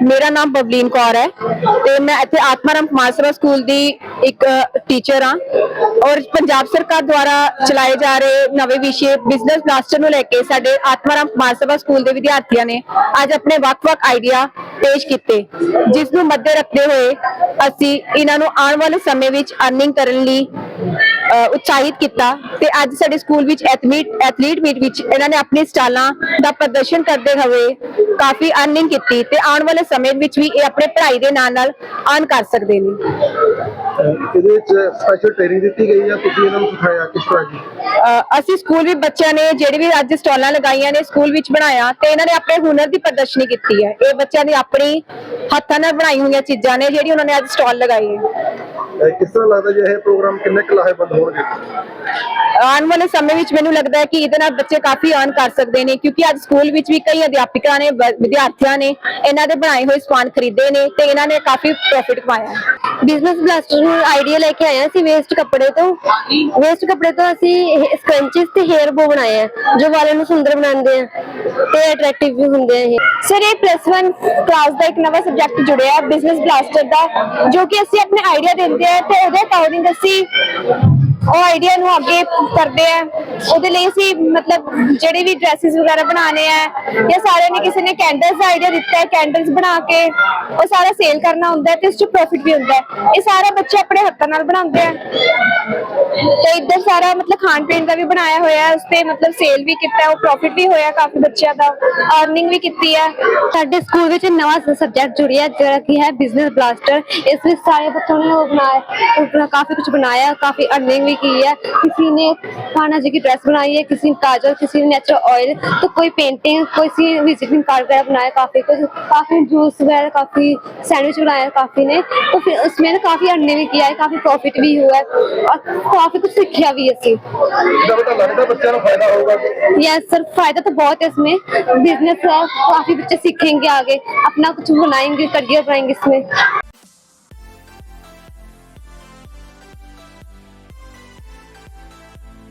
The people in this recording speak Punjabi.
ਮੇਰਾ ਨਾਮ ਬਬਲੀਨ ਕੌਰ ਹੈ ਤੇ ਮੈਂ ਇੱਥੇ ਆਤਮਾਰਾਮ ਕੁਮਾਰ ਸਕੂਲ ਦੀ ਇੱਕ ਟੀਚਰ ਹਾਂ। ਔਰ ਪੰਜਾਬ ਸਰਕਾਰ ਦੁਆਰਾ ਚਲਾਏ ਜਾ ਰਹੇ ਨਵੇਂ ਵਿਸ਼ੇ ਬਿਜ਼ਨਸ ਮਾਸਟਰ ਨੂੰ ਲੈ ਕੇ ਸਾਡੇ ਆਤਮਾਰਾਮ ਕੁਮਾਰ ਸਭਾ ਸਕੂਲ ਦੇ ਵਿਦਿਆਰਥੀਆਂ ਨੇ ਅੱਜ ਆਪਣੇ ਵੱਖ-ਵੱਖ ਆਈਡੀਆ ਪੇਸ਼ ਕੀਤੇ ਜਿਸ ਨੂੰ ਮੱਦੇ ਰੱਖਦੇ ਹੋਏ ਅਸੀਂ ਇਹਨਾਂ ਨੂੰ ਆਉਣ ਵਾਲੇ ਸਮੇਂ ਵਿੱਚ ਅਰਨਿੰਗ ਕਰਨ ਲਈ ਉਤਸ਼ਾਹਿਤ ਕੀਤਾ ਤੇ ਅੱਜ ਸਾਡੇ ਸਕੂਲ ਵਿੱਚ ਐਥਲੀਟ ਐਥਲੀਟ ਮੀਟ ਵਿੱਚ ਇਹਨਾਂ ਨੇ ਆਪਣੀ ਸਟਾਲਾਂ ਦਾ ਪ੍ਰਦਰਸ਼ਨ ਕਰਦੇ ਹੋਏ ਕਾਫੀ ਅਰਨਿੰਗ ਕੀਤੀ ਤੇ ਆਉਣ ਵਾਲੇ ਸਮੇਂ ਵਿੱਚ ਵੀ ਇਹ ਆਪਣੇ ਪੜ੍ਹਾਈ ਦੇ ਨਾਲ ਨਾਲ ਅਰਨ ਕਰ ਸਕਦੇ ਨੇ। ਇਹਦੇ ਵਿੱਚ ਸਪੈਸ਼ਲ ਟ੍ਰੇਨਿੰਗ ਦਿੱਤੀ ਗਈ ਆ ਤੁਸੀਂ ਇਹਨਾਂ ਨੂੰ ਸਿਖਾਇਆ ਕਿਸ ਤਰ੍ਹਾਂ ਜੀ ਅ, ਅਸੀਂ ਸਕੂਲ ਵਿੱਚ ਬੱਚਿਆਂ ਨੇ ਜਿਹੜੇ ਵੀ ਅੱਜ ਸਟਾਲਾਂ ਲਗਾਈਆਂ ਨੇ ਸਕੂਲ ਵਿੱਚ ਬਣਾਇਆ ਤੇ ਇਹਨਾਂ ਨੇ ਆਪਣੇ ਹੁਨਰ ਦੀ ਪ੍ਰਦਰਸ਼ਨੀ ਕੀਤੀ ਹੈ। ਇਹ ਬੱਚਿਆਂ ਦੀ ਆਪਣੀ ਹੱਥਾਂ ਨਾਲ ਬਣਾਈ ਹੋਈਆਂ ਚੀਜ਼ਾਂ ਨੇ ਜਿਹੜੀ ਉਹਨਾਂ ਨੇ ਅੱਜ ਸਟਾਲ ਲਗਾਈ ਹੈ। ਕਿਸ ਤਰ੍ਹਾਂ ਲੱਗਦਾ ਜੇ ਇਹ ਪ੍ਰੋਗਰਾਮ ਕਿੰਨੇ ਕੁ ਲਾਹੇਵੰਦ ਹੋਣਗੇ? ਆਉਣ ਵਾਲੇ ਸਮੇਂ ਵਿੱਚ ਮੈਨੂੰ ਲੱਗਦਾ ਹੈ ਕਿ ਇਹਦੇ ਨਾਲ ਬੱਚੇ ਕਾਫੀ ਅਰਨ ਕਰ ਸਕਦੇ ਨੇ ਕਿਉਂਕਿ ਅੱਜ ਸਕੂਲ ਵਿੱਚ ਵੀ ਕਈ ਅਧਿਆਪਕਾਂ ਨੇ ਵ- ਵਿਦਿਆਰਥੀਆਂ ਨੇ ਇਹਨਾਂ ਦੇ ਬਣਾਏ ਹੋਏ ਸਮਾਨ ਖਰੀਦੇ ਨੇ ਤੇ ਇਹਨਾਂ ਨੇ ਕਾਫੀ ਪ੍ਰੋਫਿਟ ਕਮਾਇਆ ਹੈ। ਬਿਜ਼ਨਸ ਬਲਾਸਟਰ ਨੂੰ ਆਈਡੀਆ ਲੈ ਕੇ ਹਾਂ ਅਸੀਂ ਵੇਸਟ ਕੱਪੜੇ ਤੋਂ। ਵੇਸਟ ਕੱਪੜੇ ਤੋਂ ਅਸੀਂ ਸਕਰੰਚਿਸ ਤੇ ਹੇਅਰ ਬੋ ਬਣਾਏ ਆ ਜੋ ਵਾਲਾਂ ਨੂੰ ਸੁੰਦਰ ਬਣਾਉਂਦੇ ਆ ਤੇ ਅਟਰੈਕਟਿਵ ਵੀ ਹੁੰਦੇ ਆ ਇਹ। ਸਰ ਇਹ ਪਲੱਸ 1 ਕਲਾਸ ਦਾ ਇੱਕ ਨਵਾਂ ਸਬਜੈਕਟ ਜੁੜਿਆ ਬਿਜ਼ਨਸ ਬਲਾਸਟਰ ਦਾ ਜੋ ਕਿ ਅਸੀਂ ਆਪਣੇ ਆਈਡੀਆ ਦਿੰਦੇ ਆ ਤੇ ਉਹਦੇ ਅਕੋਰਡਿੰਗ ਅਸੀਂ ਉਹ ਆਈਡੀਆ ਨੂੰ ਅੱਗੇ ਕਰਦੇ ਆ। ਉਹਦੇ ਲਈ ਅਸੀਂ ਮਤਲਬ ਜਿਹੜੇ ਵੀ ਡਰੈਸਸ ਵਗੈਰਾ ਬਣਾਉਣੇ ਆ ਜਾਂ ਸਾਰਿਆਂ ਨੇ ਕਿਸੇ ਨੇ ਕੈਂਡਲਸ ਦਾ ਆਈਡੀਆ ਦਿੱਤਾ ਹੈ ਕੈਂਡਲਸ ਬਣਾ ਕੇ ਉਹ ਸਾਰਾ ਸੇਲ ਕਰਨਾ ਹੁੰਦਾ ਤੇ ਉਸ 'ਚ ਪ੍ਰੋਫਿਟ ਵੀ ਹੁੰਦਾ। ਇਹ ਸਾਰਾ ਬੱਚੇ ਆਪਣੇ ਹੱਥਾਂ ਨਾਲ ਬਣਾਉਂਦੇ ਆ। ਤੇ ਇੱਧਰ ਸਾਰਾ ਮਤਲਬ ਖਾਣ ਪੀਣ ਦਾ ਵੀ ਬਣਾਇਆ ਹੋਇਆ ਹੈ ਉਸ ਤੇ ਮਤਲਬ ਸੇਲ ਵੀ ਕੀਤਾ ਹੈ ਉਹ ਪ੍ਰੋਫਿਟ ਵੀ ਹੋਇਆ ਕਾਫੀ ਬੱਚਿਆਂ ਦਾ ਅਰਨਿੰਗ ਵੀ ਕੀਤੀ ਹੈ ਸਾਡੇ ਸਕੂਲ ਵਿੱਚ ਨਵਾਂ ਸਬਜੈਕਟ ਜੁੜਿਆ ਜਿਹੜਾ ਕਿ ਹੈ ਬਿਜ਼ਨਸ ਬਲਾਸਟਰ ਇਸ ਵਿੱਚ ਸਾਰੇ ਬੱਚੋਂ ਨੇ ਉਹ ਬਣਾਇਆ ਉਹ ਕਾਫੀ ਕੁਝ बनाया काफी अर्निंग भी की है किसी ने खाना जी की ड्रेस बनाई है किसी ने काजल किसी ने नेचुरल ऑयल तो कोई पेंटिंग कोई सी विजिटिंग कार्ड वगैरह बनाया काफी कुछ काफी जूस वगैरह काफी सैंडविच बनाया काफी ने तो फिर उसमें ना काफी अर्निंग भी किया है काफी प्रॉफिट भी हुआ है और काफी कुछ सीखा भी है इससे ਇਹਦਾ ਪਤਾ ਲੱਗਦਾ ਬੱਚਿਆਂ ਨੂੰ ਫਾਇਦਾ ਹੋਊਗਾ यस सर फायदा तो बहुत है इसमें बिजनेस है काफी बच्चे सीखेंगे आगे अपना कुछ बनाएंगे करियर बनाएंगे इसमें